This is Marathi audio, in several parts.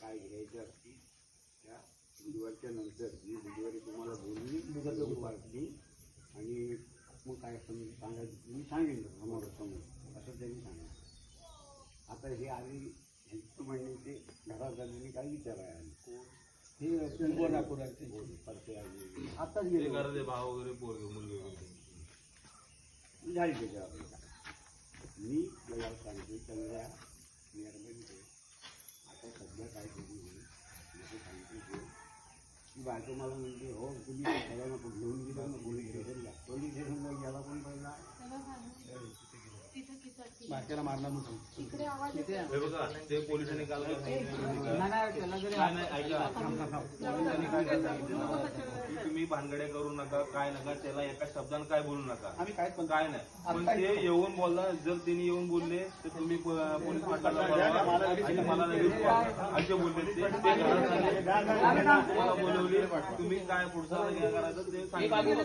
काय घ्यायचं असतील त्या बुधवारच्या नंतर मी बुधवारी तुम्हाला बोलली मुदत वाटली आणि मग काय सम सांगायचं मी सांगेन समोर? असं त्यांनी सांगितलं. आता हे आली ह्यांचं म्हणणे ते घरात झालेली काही विचार आहे आली? हे आली आताच गेले. भाव वगैरे पोरगे मुलगे वगैरे. झाली त्याच्यावर मी मला सांगतो त्यांना मेहरबानी कर आता सध्या काय करू जसं सांगतो ते की बायको मला म्हणते हो तुम्ही त्याला नको घेऊन गेला ना पोलीस स्टेशनला पोलीस स्टेशनला गेला कोण पहिला बारक्याला मारणार म्हणून हे बघा ते पोलिसांनी काल तुम्ही भानगड्या करू नका काय नका त्याला एका शब्दानं काय बोलू नका. आम्ही काय पण काय नाही. पण ते येऊन बोलला जर त्यांनी येऊन बोलले तर तुम्ही पोलीस आणि मला लगेच बोलले. तुम्हाला बोलवली. तुम्ही काय पुढचा काय करायचं ते सांगितलं.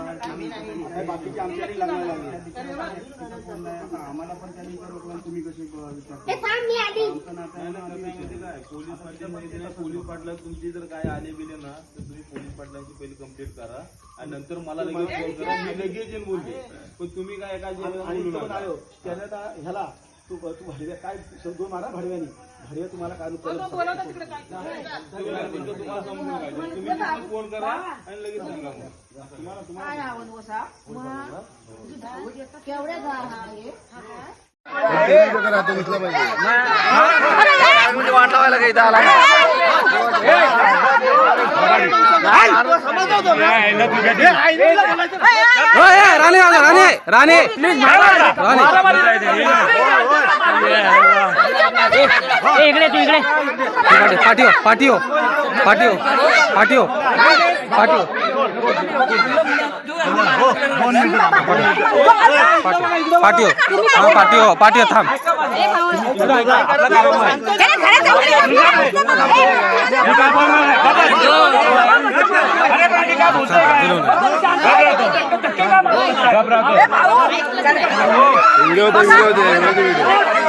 काय बाकीचे आमच्याकडे लागणार लागले आम्हाला पण त्यांनी तुम्ही कसे काय पोलीस पोलीस पाटला तुमची जर काय आले बिले ना तर तुम्ही पोलीस पाटलांची पहिली कंप्लीट करा आणि नंतर मला लगेच फोन करा मी लगेच येऊन बोलते पण तुम्ही काय आता ह्याला तू तू भडव्या काय शब्द मारा भडव्यानी. भडव्या तुम्हाला काय उत्तर तुम्ही काय म्हणतो तुम्हाला समजून काय तुम्ही तिथून फोन करा आणि लगेच सांगा तुम्हाला केवढ्या राणे राणे राणे. इकडे तू इकडे. पाठीव पाठीव पाठीव पाठीव पाठीव पाठीव हा पाठीव पाठीव थांब. ओय